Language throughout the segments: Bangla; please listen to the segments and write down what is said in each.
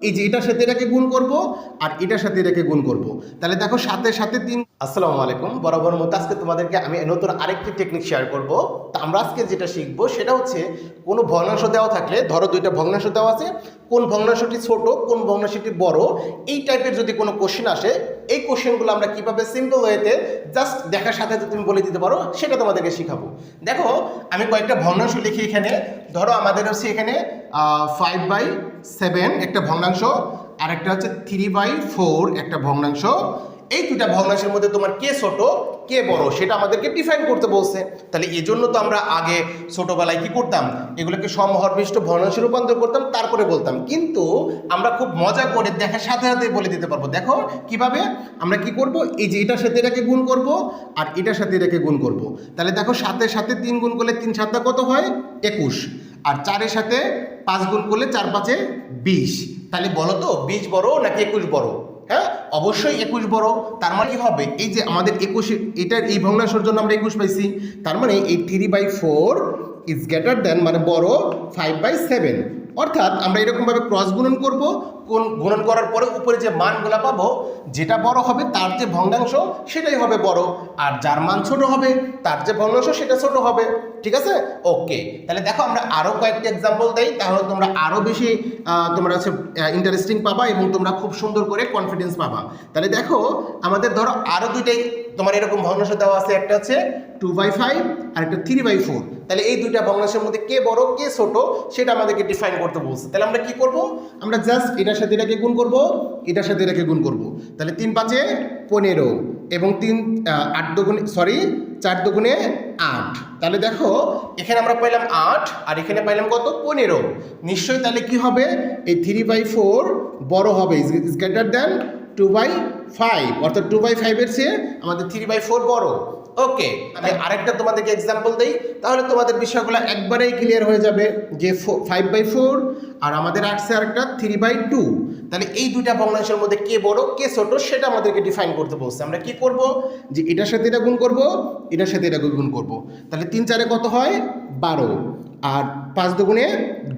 এই যে এটার সাথে এটাকে গুণ করব আর এটার সাথে এটাকে গুণ করব। তাহলে দেখো সাথে সাথে তিন আসসালামু আলাইকুম, বরাবর মতো আজকে তোমাদেরকে আমি নতুন আরেকটি টেকনিক শেয়ার করব। তা আমরা আজকে যেটা শিখব সেটা হচ্ছে কোনো ভগ্নাংশ দেওয়া থাকলে, ধরো দুইটা ভগ্নাংশ দেওয়া আছে, কোন ভগ্নাংশটি ছোট, কোন ভগ্নাংশটি বড়, এই টাইপের যদি কোনো কোশ্চেন আসে এই কোশ্চেনগুলো আমরা কীভাবে সিম্পল ওয়েতে জাস্ট দেখার সাথে তুমি বলে দিতে পারো, সেটা তোমাদেরকে শেখাবো। দেখো, আমি কয়েকটা ভগ্নাংশ লিখি এখানে। ধরো, আমাদের হচ্ছে এখানে ফাইভ বাই সেভেন একটা ভগ্নাংশ আর একটা হচ্ছে থ্রি বাই ফোর একটা ভগ্নাংশ। এই দুটা ভগ্নাংশের মধ্যে তোমার কে ছোট, কে বড়, সেটা আমাদেরকে ডিফাইন করতে বলছে। তাহলে এই জন্য তো আমরা আগে ছোটবেলায় কি করতাম? এগুলোকে সমহরবিষ্ট ভগ্নাংশে রূপান্তর করতাম, তারপরে বলতাম। কিন্তু আমরা খুব মজা করে দেখার সাথে সাথে বলে দিতে পারব। দেখো কীভাবে আমরা কি করব? এই যে এটার সাথে এটাকে গুণ করব আর এটার সাথে এটাকে গুণ করব। তাহলে দেখো সাথে সাথে তিন গুণ করলে তিন সাতটা কত হয়? একুশ। আর চারের সাথে পাঁচ গুণ করলে চার পাঁচে বিশ। তাহলে বলো তো, বিশ বড় নাকি একুশ বড়? অবশ্যই একুশ বড়, তার মানে কি হবে? এই যে আমাদের একুশ, এটার এই ভগ্নাংশের জন্য আমরা একুশ পাইছি। তার মানে এই three by four is greater than মানে বড় ফাইভ বাই সেভেন অর্থাৎ আমরা এরকমভাবে ক্রস গুণন করব কোন গুণন করার পরে উপরে যে মানগুলো পাবো, যেটা বড় হবে তার যে ভগ্নাংশ সেটাই হবে বড়। আর যার মান ছোট হবে, তার যে ভগ্নাংশ সেটা ছোট হবে। ঠিক আছে? ওকে। তাহলে দেখো আমরা আরও কয়েকটা এক্সাম্পল দেই, তাহলে তোমরা আরও বেশি তোমরা হচ্ছে ইন্টারেস্টিং পাবা এবং তোমরা খুব সুন্দর করে কনফিডেন্স পাবা। তাহলে দেখো, আমাদের ধরো আরও দুইটাই তোমার এরকম ভগ্নাংশ দেওয়া আছে, একটা হচ্ছে টু বাই ফাইভ আর একটা থ্রি বাই ফোর তাহলে এই দুইটা ভগ্নাংশের মধ্যে কে বড়, কে ছোট, সেটা আমাদেরকে ডিফাইন করতে বলছে। তাহলে আমরা কি করব? আমরা জাস্ট এটার সাথে এটাকে গুণ করব? এটার সাথে এটাকে গুণ করব। তাহলে তিন পাঁচে পনেরো এবং তিন আট দুগুণে সরি চার দুগুণে আট। তাহলে দেখো, এখানে আমরা পাইলাম আট, আর এখানে পাইলাম কত? পনেরো। নিশ্চয়ই তাহলে কি হবে? এই থ্রি বাই ফোর বড়ো হবে is greater than two by five অর্থাৎ টু বাই ফাইভের চেয়ে আমাদের থ্রি বাই ফোর বড়। ওকে আমি আরেকটা তোমাদেরকে এক্সাম্পল দিই তাহলে তোমাদের বিষয়গুলো একবারেই ক্লিয়ার হয়ে যাবে যে ফাইভ বাই ফোর আর আমাদের আসছে আরেকটা থ্রি বাই টু তাহলে এই দুইটা ভগ্নাংশের মধ্যে কে বড় কে ছোট সেটা আমাদেরকে ডিফাইন করতে বলছে। আমরা কি করব? যে এটার সাথে এটা গুণ করব এটার সাথে এটা গুণ করব। তাহলে তিন চারে কত হয়? বারো। আর পাঁচ দুগুণে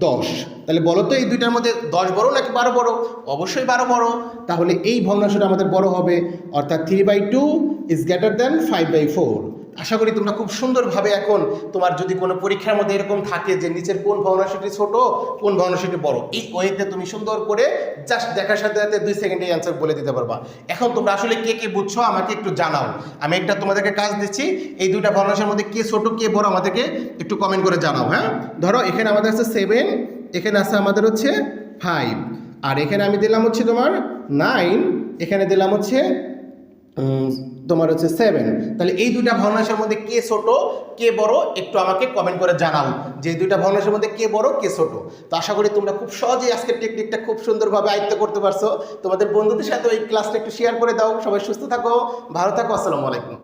দশ। তাহলে বলো তো এই দুইটার মধ্যে দশ বড় নাকি বারো বড়? অবশ্যই বারো বড়। তাহলে এই ভগ্নাংশটা আমাদের বড় হবে, অর্থাৎ three by two is greater than five by four আশা করি তোমরা খুব সুন্দরভাবে এখন তোমার যদি কোনো পরীক্ষার মধ্যে এরকম থাকে যে নিচের কোন ভগ্নাংশটি ছোট, কোন ভগ্নাংশটি বড়, এই ওয়েতে তুমি সুন্দর করে জাস্ট দেখার সাথে সাথে দুই সেকেন্ডে অ্যান্সার বলে দিতে পারবা। এখন তোমরা আসলে কে কে বুঝছ আমাকে একটু জানাও। আমি একটা তোমাদেরকে কাজ দিচ্ছি, এই দুইটা ভগ্নাংশের মধ্যে কে ছোট, কে বড় আমাদেরকে একটু কমেন্ট করে জানাও হ্যাঁ? ধরো, এখানে আমাদের আছে সেভেন এখানে আছে আমাদের হচ্ছে ফাইভ আর এখানে আমি দিলাম হচ্ছে তোমার নাইন এখানে দিলাম হচ্ছে তোমার হচ্ছে সেভেন তাহলে এই দুইটা ভগ্নাংশের মধ্যে কে ছোট, কে বড়, একটু আমাকে কমেন্ট করে জানাও যে দুইটা ভগ্নাংশের মধ্যে কে বড়, কে ছোট। তো আশা করি তোমরা খুব সহজেই আজকের টেকনিকটা খুব সুন্দরভাবে আয়ত্ত করতে পারছ। তোমাদের বন্ধুদের সাথে এই ক্লাসটা একটু শেয়ার করে দাও। সবাই সুস্থ থাকো। ভালো থাকো। আসসালামু আলাইকুম।